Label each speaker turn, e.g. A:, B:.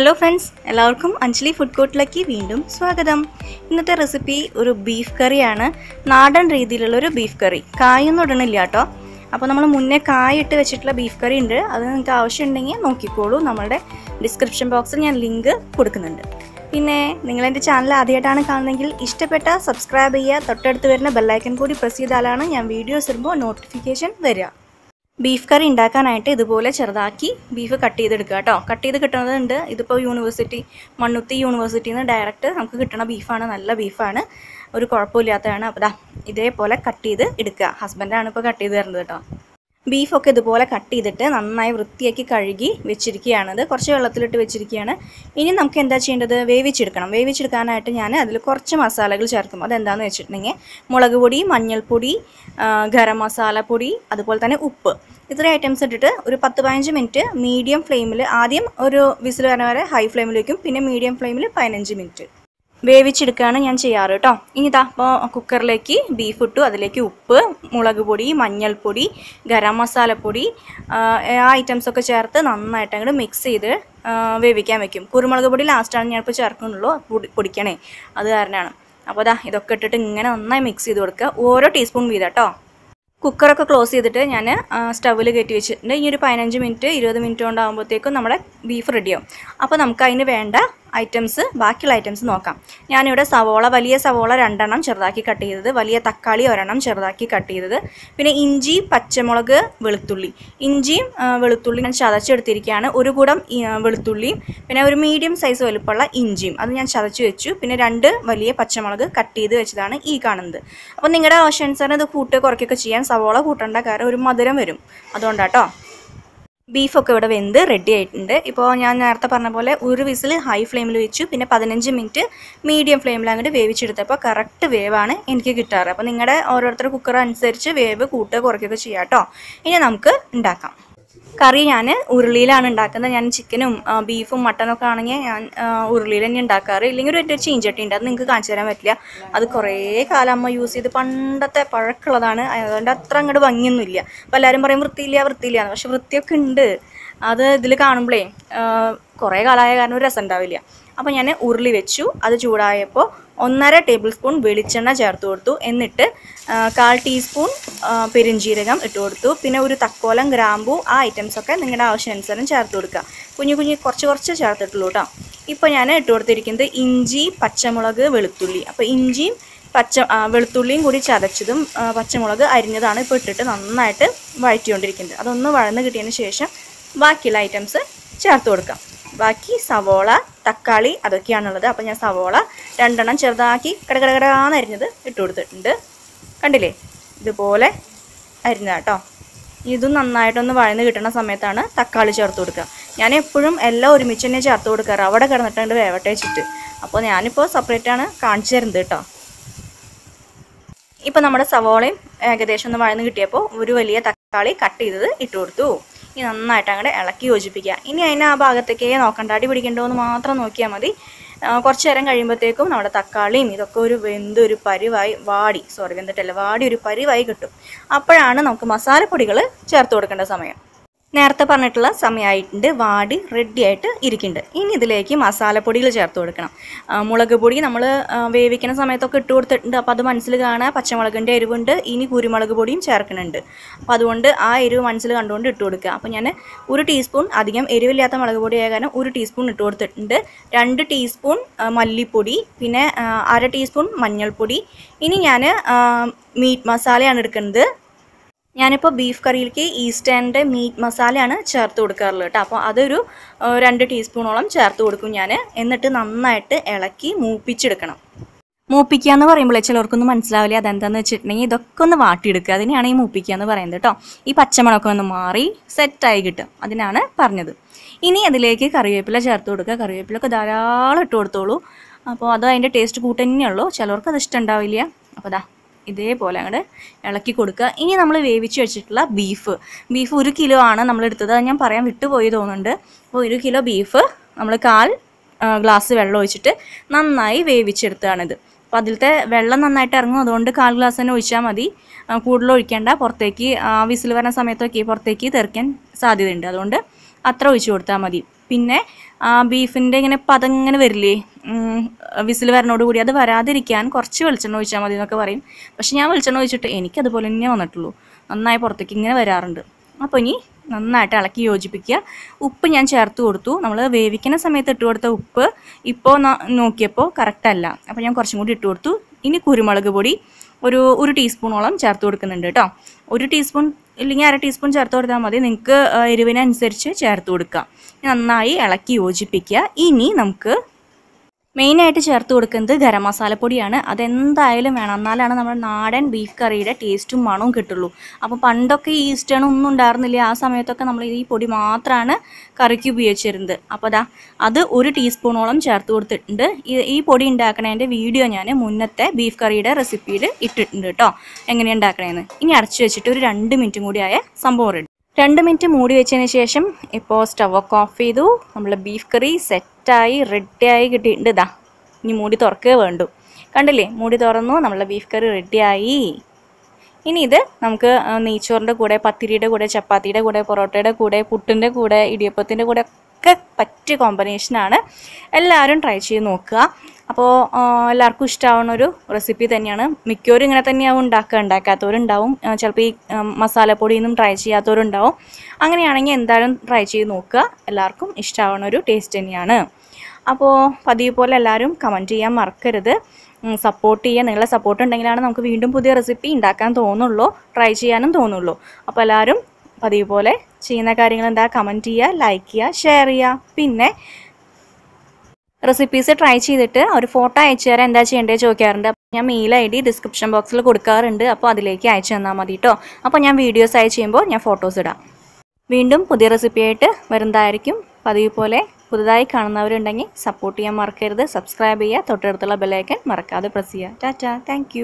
A: Hello friends എല്ലാവർക്കും Anjali food കോർട്ടിലേക്ക് വീണ്ടും സ്വാഗതം. ഇന്നത്തെ റെസിപ്പി ഒരു ബീഫ് കറിയാണ് നാടൻ രീതിയിലുള്ള ഒരു ബീഫ് കറി കായൊന്നും ഇടണില്ല കേട്ടോ അപ്പോൾ നമ്മൾ മുന്നേ കായ ഇട്ട് വെച്ചിട്ടുള്ള ബീഫ് കറി ഉണ്ട്. അത് നിങ്ങൾക്ക് ആവശ്യമുണ്ടെങ്കിൽ നോക്കിക്കോളൂ. നമ്മുടെ ഡിസ്ക്രിപ്ഷൻ ബോക്സിൽ ഞാൻ ലിങ്ക് കൊടുക്കുന്നുണ്ട്. പിന്നെ നിങ്ങൾ എന്റെ ചാനൽ ആദ്യമായിട്ടാണ് കാണുന്നതെങ്കിൽ ഇഷ്ടപ്പെട്ട സബ്സ്ക്രൈബ് ചെയ്യുക. തൊട്ടടുത്ത് വരുന്ന ബെല്ലൈക്കൻ കൂടി പ്രസ് ചെയ്താലാണ് ഞാൻ വീഡിയോസ് ഇടുമ്പോൾ നോട്ടിഫിക്കേഷൻ വരിക. ബീഫ് കറി ഉണ്ടാക്കാനായിട്ട് ഇതുപോലെ ചെറുതാക്കി ബീഫ് കട്ട് ചെയ്തെടുക്കുക കേട്ടോ. കട്ട് ചെയ്ത് കിട്ടുന്നതുണ്ട്. ഇതിപ്പോൾ യൂണിവേഴ്സിറ്റി മണ്ണുത്തി യൂണിവേഴ്സിറ്റിയിൽ നിന്ന് ഡയറക്റ്റ് നമുക്ക് കിട്ടുന്ന ബീഫാണ്. നല്ല ബീഫാണ്. ഒരു കുഴപ്പമില്ലാത്തതാണ്. അപ്പോൾ ഇതേപോലെ കട്ട് ചെയ്ത് എടുക്കുക. ഹസ്ബൻഡാണ് ഇപ്പോൾ കട്ട് ചെയ്ത് തരുന്നത് കേട്ടോ. ബീഫൊക്കെ ഇതുപോലെ കട്ട് ചെയ്തിട്ട് നന്നായി വൃത്തിയാക്കി കഴുകി വെച്ചിരിക്കുകയാണത് കുറച്ച് വെള്ളത്തിലിട്ട് വെച്ചിരിക്കുകയാണ്. ഇനി നമുക്ക് എന്താ ചെയ്യേണ്ടത്? വേവിച്ചെടുക്കണം. വേവിച്ചെടുക്കാനായിട്ട് ഞാൻ അതിൽ കുറച്ച് മസാലകൾ ചേർക്കും. അതെന്താണെന്ന് വെച്ചിട്ടുണ്ടെങ്കിൽ മുളക് പൊടി മഞ്ഞൾപ്പൊടി ഗരം മസാലപ്പൊടി അതുപോലെ തന്നെ ഉപ്പ്. ഇത്രയും ഐറ്റംസ് ഇട്ടിട്ട് ഒരു പത്ത് പതിനഞ്ച് മിനിറ്റ് മീഡിയം ഫ്ലെയിമിൽ ആദ്യം ഒരു വിസിൽ വരണ വരെ ഹൈ ഫ്ലെയിമിൽ വയ്ക്കും. പിന്നെ മീഡിയം ഫ്ലെയിമിൽ പതിനഞ്ച് മിനിറ്റ്. വേവിച്ചെടുക്കുകയാണ് ഞാൻ ചെയ്യാറ് കേട്ടോ. ഇനി ഇതാ അപ്പോൾ കുക്കറിലേക്ക് ബീഫ് ഇട്ടു. അതിലേക്ക് ഉപ്പ് മുളക് പൊടി മഞ്ഞൾപ്പൊടി ഗരം മസാലപ്പൊടി ആ, ഐറ്റംസൊക്കെ ചേർത്ത് നന്നായിട്ട് അങ്ങോട്ട് മിക്സ് ചെയ്ത് വേവിക്കാൻ വെക്കും. കുരുമുളക് പൊടി ലാസ്റ്റാണ് ഞാനിപ്പോൾ ചേർക്കുന്നുള്ളൂ. പൊടി പൊടിക്കണേ. അത് കാരണമാണ് അപ്പോൾ അതാ ഇതൊക്കെ ഇട്ടിട്ട് ഇങ്ങനെ നന്നായി മിക്സ് ചെയ്ത് കൊടുക്കുക. ഓരോ ടീസ്പൂൺ വീതം കേട്ടോ. കുക്കറൊക്കെ ക്ലോസ് ചെയ്തിട്ട് ഞാൻ സ്റ്റവിൽ കയറ്റി വെച്ചിട്ടുണ്ട്. ഇനി ഒരു പതിനഞ്ച് മിനിറ്റ് ഇരുപത് മിനിറ്റ് കൊണ്ടാകുമ്പോഴത്തേക്കും നമ്മുടെ ബീഫ് റെഡിയാവും അപ്പോൾ നമുക്ക് അതിന് വേണ്ട ഐറ്റംസ് ബാക്കിയുള്ള ഐറ്റംസ് നോക്കാം. ഞാനിവിടെ സവോള വലിയ സവോള രണ്ടെണ്ണം ചെറുതാക്കി കട്ട് ചെയ്തത്. വലിയ തക്കാളി ഒരെണ്ണം ചെറുതാക്കി കട്ട് ചെയ്തത്. പിന്നെ ഇഞ്ചി പച്ചമുളക് വെളുത്തുള്ളി. ഇഞ്ചിയും വെളുത്തുള്ളി ഞാൻ ചതച്ചെടുത്തിരിക്കുകയാണ്. ഒരു കൂടം വെളുത്തുള്ളിയും പിന്നെ ഒരു മീഡിയം സൈസ് വലുപ്പമുള്ള ഇഞ്ചിയും. അത് ഞാൻ ചതച്ച് വെച്ചു. പിന്നെ രണ്ട് വലിയ പച്ചമുളക് കട്ട് ചെയ്ത് വെച്ചതാണ് ഈ കാണുന്നത്. അപ്പോൾ നിങ്ങളുടെ ആവശ്യാനുസരണം ഇത് കൂട്ട് കുറയ്ക്കൊക്കെ ചെയ്യാൻ സവോള കൂട്ടേണ്ട കാരണം ഒരു മധുരം വരും. അതുകൊണ്ടാട്ടോ. ബീഫൊക്കെ ഇവിടെ വെന്ത് റെഡി ആയിട്ടുണ്ട്. ഇപ്പോൾ ഞാൻ നേരത്തെ പറഞ്ഞ പോലെ ഒരു വിസിൽ ഹൈ ഫ്ലെയിമിൽ വെച്ചു. പിന്നെ പതിനഞ്ച് മിനിറ്റ് മീഡിയം ഫ്ലെയിമിൽ അങ്ങോട്ട് വേവിച്ചെടുത്തപ്പോൾ കറക്റ്റ് വേവാണ് എനിക്ക് കിട്ടാറ്. അപ്പോൾ നിങ്ങളുടെ ഓരോരുത്തരുടെ കുക്കർ അനുസരിച്ച് വേവ് കൂട്ടുക കുറയ്ക്കുകയൊക്കെ ചെയ്യാം കേട്ടോ ഇനി നമുക്ക് ഉണ്ടാക്കാം. കറി ഞാൻ ഉരുളിയിലാണ് ഉണ്ടാക്കുന്നത്. ഞാൻ ചിക്കനും ബീഫും മട്ടനും ഒക്കെ ആണെങ്കിൽ ഞാൻ ഉരുളിയിൽ തന്നെ ഉണ്ടാക്കാറ്. ഇല്ലെങ്കിൽ ഒരു ചീഞ്ചട്ടി ഉണ്ട്. അത് നിങ്ങൾക്ക് കാണിച്ചു തരാൻ പറ്റില്ല. അത് കുറേ കാലം അമ്മ യൂസ് ചെയ്ത് പണ്ടത്തെ പഴക്കമുള്ളതാണ്. അതുകൊണ്ട് അത്ര അങ്ങോട്ട് ഭംഗിയൊന്നുമില്ല. അപ്പോൾ എല്ലാവരും പറയും വൃത്തിയില്ല വൃത്തിയില്ല. പക്ഷെ വൃത്തിയൊക്കെ ഉണ്ട്. അത് ഇതിൽ കാണുമ്പോഴേ കുറേ കാലമായ കാരണം ഒരു രസം ഉണ്ടാവില്ല. അപ്പോൾ ഞാൻ ഉരുളി വെച്ചു. അത് ചൂടായപ്പോൾ ഒന്നര ടേബിൾ സ്പൂൺ വെളിച്ചെണ്ണ ചേർത്ത് കൊടുത്തു. എന്നിട്ട് കാൽ ടീസ്പൂൺ പെരുംജീരകം ഇട്ട് കൊടുത്തു. പിന്നെ ഒരു തക്കോലം ഗ്രാമ്പു ആ ഐറ്റംസൊക്കെ നിങ്ങളുടെ ആവശ്യാനുസരണം ചേർത്ത് കൊടുക്കുക. കുഞ്ഞു കുഞ്ഞു കുറച്ച് കുറച്ച് ചേർത്തിട്ടുള്ളൂ കേട്ടോ ഇപ്പോൾ ഞാൻ ഇട്ട് കൊടുത്തിരിക്കുന്നത് ഇഞ്ചി പച്ചമുളക് വെളുത്തുള്ളി. അപ്പോൾ ഇഞ്ചിയും പച്ച വെളുത്തുള്ളിയും കൂടി ചതച്ചതും പച്ചമുളക് അരിഞ്ഞതാണ് ഇപ്പോൾ ഇട്ടിട്ട് നന്നായിട്ട് വഴറ്റിക്കൊണ്ടിരിക്കുന്നത്. അതൊന്ന് വഴന്ന് കിട്ടിയതിന് ശേഷം ബാക്കിയുള്ള ഐറ്റംസ് ചേർത്ത് കൊടുക്കാം. ബാക്കി സവോള തക്കാളി അതൊക്കെയാണുള്ളത്. അപ്പോൾ ഞാൻ സവോള രണ്ടെണ്ണം ചെറുതാക്കി കടകടകടാന്ന് അരിഞ്ഞത് ഇട്ട് കൊടുത്തിട്ടുണ്ട്. കണ്ടില്ലേ? ഇതുപോലെ അരിഞ്ഞ കേട്ടോ ഇതും നന്നായിട്ടൊന്ന് വഴന്ന് കിട്ടുന്ന സമയത്താണ് തക്കാളി ചേർത്ത് കൊടുക്കുക. ഞാൻ എപ്പോഴും എല്ലാം ഒരുമിച്ച് തന്നെ ചേർത്ത് കൊടുക്കാറ്. അവിടെ കിടന്നിട്ടുണ്ട് വേവട്ടെ വെച്ചിട്ട്. അപ്പോൾ ഞാനിപ്പോൾ സെപ്പറേറ്റ് ആണ് കാണിച്ചു തരുന്നത് കേട്ടോ ഇപ്പം നമ്മുടെ സവോളയും ഏകദേശം ഒന്ന് വഴന്ന് കിട്ടിയപ്പോൾ ഒരു വലിയ തക്കാളി കട്ട് ചെയ്തത് ഇട്ട് കൊടുത്തു. ഇനി നന്നായിട്ട് അങ്ങോട്ട് ഇളക്കി യോജിപ്പിക്കുക. ഇനി അതിന് ആ ഭാഗത്തേക്കേ നോക്കണ്ട. അടി പിടിക്കണ്ടോ എന്ന് മാത്രം നോക്കിയാൽ മതി. കുറച്ച് നേരം കഴിയുമ്പോഴത്തേക്കും നമ്മുടെ തക്കാളിയും ഇതൊക്കെ ഒരു വെന്ത് ഒരു പരിവായി വാടി സോറി വെന്തിട്ടല്ല വാടി ഒരു പരിവായി കിട്ടും. അപ്പോഴാണ് നമുക്ക് മസാലപ്പൊടികൾ ചേർത്ത് കൊടുക്കേണ്ട സമയം. നേരത്തെ പറഞ്ഞിട്ടുള്ള സമയമായിട്ടുണ്ട് വാടി റെഡി ആയിട്ട് ഇരിക്കുന്നുണ്ട്. ഇനി ഇതിലേക്ക് മസാലപ്പൊടികൾ ചേർത്ത് കൊടുക്കണം. മുളക് പൊടി നമ്മൾ വേവിക്കുന്ന സമയത്തൊക്കെ ഇട്ട് കൊടുത്തിട്ടുണ്ട്. അപ്പോൾ അത് മനസ്സിൽ കാണാൻ പച്ചമുളകിന്റെ എരിവുണ്ട്. ഇനി കുരുമുളക് പൊടിയും ചേർക്കുന്നുണ്ട്. അപ്പോൾ അതുകൊണ്ട് ആ എരിവ് മനസ്സിൽ കണ്ടുകൊണ്ട് ഇട്ട് കൊടുക്കുക. അപ്പോൾ ഞാൻ ഒരു ടീസ്പൂൺ അധികം എരിവില്ലാത്ത മുളക് പൊടി കാരണം ഒരു ടീസ്പൂൺ ഇട്ട് കൊടുത്തിട്ടുണ്ട്. രണ്ട് ടീസ്പൂൺ മല്ലിപ്പൊടി. പിന്നെ അര ടീസ്പൂൺ മഞ്ഞൾപ്പൊടി. ഇനി ഞാൻ മീറ്റ് മസാലയാണ് എടുക്കുന്നത്. ഞാനിപ്പോൾ ബീഫ് കറിയിലേക്ക് ഈസ്റ്റേന്റെ മീറ്റ് മസാലയാണ് ചേർത്ത് കൊടുക്കാറുള്ളത് കേട്ടോ. അപ്പോൾ അതൊരു രണ്ട് ടീസ്പൂണോളം ചേർത്ത് കൊടുക്കും ഞാൻ എന്നിട്ട് നന്നായിട്ട് ഇളക്കി മൂപ്പിച്ചെടുക്കണം. മൂപ്പിക്കുക എന്ന് പറയുമ്പോൾ ചിലർക്കൊന്നും മനസ്സിലാവില്ല അതെന്താന്ന് വെച്ചിട്ടുണ്ടെങ്കിൽ ഇതൊക്കെ ഒന്ന് വാട്ടിയെടുക്കുക. അതിനെയാണ് ഈ മൂപ്പിക്കുക എന്ന് പറയുന്നത് കേട്ടോ. ഈ പച്ചമുളകൊക്കെ ഒന്ന് മാറി സെറ്റായി കിട്ടും. അതിനാണ് പറഞ്ഞത്. ഇനി അതിലേക്ക് കറിവേപ്പില ചേർത്ത് കൊടുക്കുക. കറിവേപ്പിലൊക്കെ ധാരാളം ഇട്ട് കൊടുത്തോളൂ. അപ്പോൾ അത് അതിന്റെ ടേസ്റ്റ് കൂട്ടന്നെയുള്ളൂ ചിലർക്ക് അത് ഇഷ്ടം ഉണ്ടാവില്ല. അപ്പോൾ ദാ ഇതേപോലെ അങ്ങോട്ട് ഇളക്കി കൊടുക്കുക. ഇനി നമ്മൾ വേവിച്ച് വെച്ചിട്ടുള്ള ബീഫ് ബീഫ് ഒരു കിലോ ആണ് നമ്മൾ എടുത്തത്. ഞാൻ പറയാൻ വിട്ടുപോയി തോന്നുന്നുണ്ട്. അപ്പോൾ ഒരു കിലോ ബീഫ് നമ്മൾ കാൽ ഗ്ലാസ് വെള്ളം ഒഴിച്ചിട്ട് നന്നായി വേവിച്ചെടുത്തതാണിത്. അപ്പോൾ അതിലത്തെ വെള്ളം നന്നായിട്ട് ഇറങ്ങും. അതുകൊണ്ട് കാൽ ഗ്ലാസ് തന്നെ ഒഴിച്ചാൽ മതി. കൂടുതൽ ഒഴിക്കേണ്ട. പുറത്തേക്ക് വിസിൽ വരുന്ന സമയത്തൊക്കെ പുറത്തേക്ക് തെറിക്കാൻ സാധ്യതയുണ്ട്. അതുകൊണ്ട് അത്ര ഒഴിച്ചു കൊടുത്താൽ മതി. പിന്നെ ബീഫിന്റെ ഇങ്ങനെ പതങ്ങനെ വരില്ലേ? വിസിൽ കൂടി അത് വരാതിരിക്കാൻ കുറച്ച് വെളിച്ചെണ്ണ ഒഴിച്ചാൽ മതി എന്നൊക്കെ പറയും. പക്ഷെ ഞാൻ വെളിച്ചെണ്ണ ഒഴിച്ചിട്ട് എനിക്കതുപോലെ തന്നെ വന്നിട്ടുള്ളൂ. നന്നായി പുറത്തേക്ക് ഇങ്ങനെ വരാറുണ്ട്. അപ്പോൾ ഇനി നന്നായിട്ട് ഇളക്കി യോജിപ്പിക്കുക. ഉപ്പ് ഞാൻ ചേർത്ത് കൊടുത്തു. നമ്മൾ വേവിക്കുന്ന സമയത്ത് ഇട്ട് കൊടുത്ത ഉപ്പ് ഇപ്പോൾ നോക്കിയപ്പോൾ കറക്റ്റ് അല്ല. അപ്പോൾ ഞാൻ കുറച്ചും കൂടി ഇട്ട് കൊടുത്തു. ഇനി കുരുമുളക് പൊടി. ഒരു ഒരു ടീസ്പൂണോളം ചേർത്ത് കൊടുക്കുന്നുണ്ട് കേട്ടോ. ഒരു ടീസ്പൂൺ ഇല്ലെങ്കിൽ അര ടീസ്പൂൺ ചേർത്ത് കൊടുത്താൽ മതി. നിങ്ങൾക്ക് എരിവിനനുസരിച്ച് ചേർത്ത് കൊടുക്കുക നന്നായി ഇളക്കി യോജിപ്പിക്കുക. ഇനി നമുക്ക് മെയിനായിട്ട് ചേർത്ത് കൊടുക്കുന്നത് ഗരം മസാലപ്പൊടിയാണ് അതെന്തായാലും വേണം. എന്നാലാണ് നമ്മുടെ നാടൻ ബീഫ് കറിയുടെ ടേസ്റ്റും മണവും കിട്ടുള്ളൂ. അപ്പോൾ പണ്ടൊക്കെ ഈ ഈസ്റ്റേൺ ഒന്നും ഉണ്ടായിരുന്നില്ല. ആ സമയത്തൊക്കെ നമ്മൾ ഈ പൊടി മാത്രമാണ് കറിക്ക് ഉപയോഗിച്ചിരുന്നത്. അപ്പോൾ അതാ അത് ഒരു ടീസ്പൂണോളം ചേർത്ത് കൊടുത്തിട്ടുണ്ട്. ഈ- പൊടി ഉണ്ടാക്കണതിന്റെ വീഡിയോ ഞാൻ മുന്നത്തെ ബീഫ് കറിയുടെ റെസിപ്പിയിൽ ഇട്ടിട്ടുണ്ട് കേട്ടോ എങ്ങനെയാണ് ഉണ്ടാക്കണേന്ന്. ഇനി അടച്ചു വെച്ചിട്ട് ഒരു രണ്ട് മിനിറ്റും കൂടി ആയ സംഭവം റെഡി. രണ്ട് മിനിറ്റ് മൂടി വെച്ചതിന് ശേഷം ഇപ്പോൾ സ്റ്റവ് ഒക്കെ ഓഫ് ചെയ്തു. നമ്മൾ ബീഫ് കറി സെറ്റായി റെഡിയായി കിട്ടിയിട്ടുണ്ട്. ഇതാ ഇനി മൂടി തുറക്കേ വേണ്ടു. കണ്ടില്ലേ മൂടി തുറന്നു നമ്മളെ ബീഫ് കറി റെഡിയായി ഇനി ഇത് നമുക്ക് നെയ്ച്ചോറിന്റെ കൂടെ പത്തിരിയുടെ കൂടെ ചപ്പാത്തിയുടെ കൂടെ പൊറോട്ടയുടെ കൂടെ പുട്ടിന്റെ കൂടെ ഇടിയപ്പത്തിന്റെ കൂടെ ഒക്കെ പറ്റിയ കോമ്പിനേഷനാണ് എല്ലാവരും ട്രൈ ചെയ്ത് നോക്കുക. അപ്പോൾ എല്ലാവർക്കും ഇഷ്ടമാവുന്ന ഒരു റെസിപ്പി തന്നെയാണ്. മിക്കവരും ഇങ്ങനെ തന്നെയാവും ഉണ്ടാക്കുക. ഉണ്ടാക്കാത്തവരുണ്ടാവും. ചിലപ്പോൾ ഈ മസാലപ്പൊടിയൊന്നും ട്രൈ ചെയ്യാത്തവരുണ്ടാവും. അങ്ങനെയാണെങ്കിൽ എന്തായാലും ട്രൈ ചെയ്ത് നോക്കുക. എല്ലാവർക്കും ഇഷ്ടമാവുന്ന ഒരു ടേസ്റ്റ് തന്നെയാണ്. അപ്പോൾ പതിവ് പോലെ എല്ലാവരും കമന്റ് ചെയ്യാൻ മറക്കരുത്. സപ്പോർട്ട് ചെയ്യുക നിങ്ങളെ സപ്പോർട്ട് ഉണ്ടെങ്കിലാണ് നമുക്ക് വീണ്ടും പുതിയ റെസിപ്പി ഉണ്ടാക്കാൻ തോന്നുള്ളൂ ട്രൈ ചെയ്യാനും തോന്നുള്ളൂ. അപ്പോൾ എല്ലാവരും പതിവ് പോലെ ചെയ്യുന്ന കാര്യങ്ങൾ എന്താ? കമന്റ് ചെയ്യുക ലൈക്ക് ചെയ്യുക ഷെയർ ചെയ്യുക. പിന്നെ റെസിപ്പീസ് ട്രൈ ചെയ്തിട്ട് ഒരു ഫോട്ടോ അയച്ചു തരാൻ എന്താ ചെയ്യേണ്ടത് ചോദിക്കാറുണ്ട്. അപ്പോൾ ഞാൻ മെയിൽ ഐ ഡി ഡിസ്ക്രിപ്ഷൻ ബോക്സിൽ കൊടുക്കാറുണ്ട്. അപ്പോൾ അതിലേക്ക് അയച്ചു തന്നാൽ മതി കേട്ടോ അപ്പോൾ ഞാൻ വീഡിയോസ് അയച്ചു ചെയ്യുമ്പോൾ ഞാൻ ഫോട്ടോസ് ഇടാം. വീണ്ടും പുതിയ റെസിപ്പിയായിട്ട് വരുന്നതായിരിക്കും. പതിവ് പോലെ പുതുതായി കാണുന്നവരുണ്ടെങ്കിൽ സപ്പോർട്ട് ചെയ്യാൻ മറക്കരുത്. സബ്സ്ക്രൈബ് ചെയ്യുക. തൊട്ടടുത്തുള്ള ബെല്ലൈക്കൻ മറക്കാതെ പ്രസ് ചെയ്യുക. ടാറ്റ താങ്ക്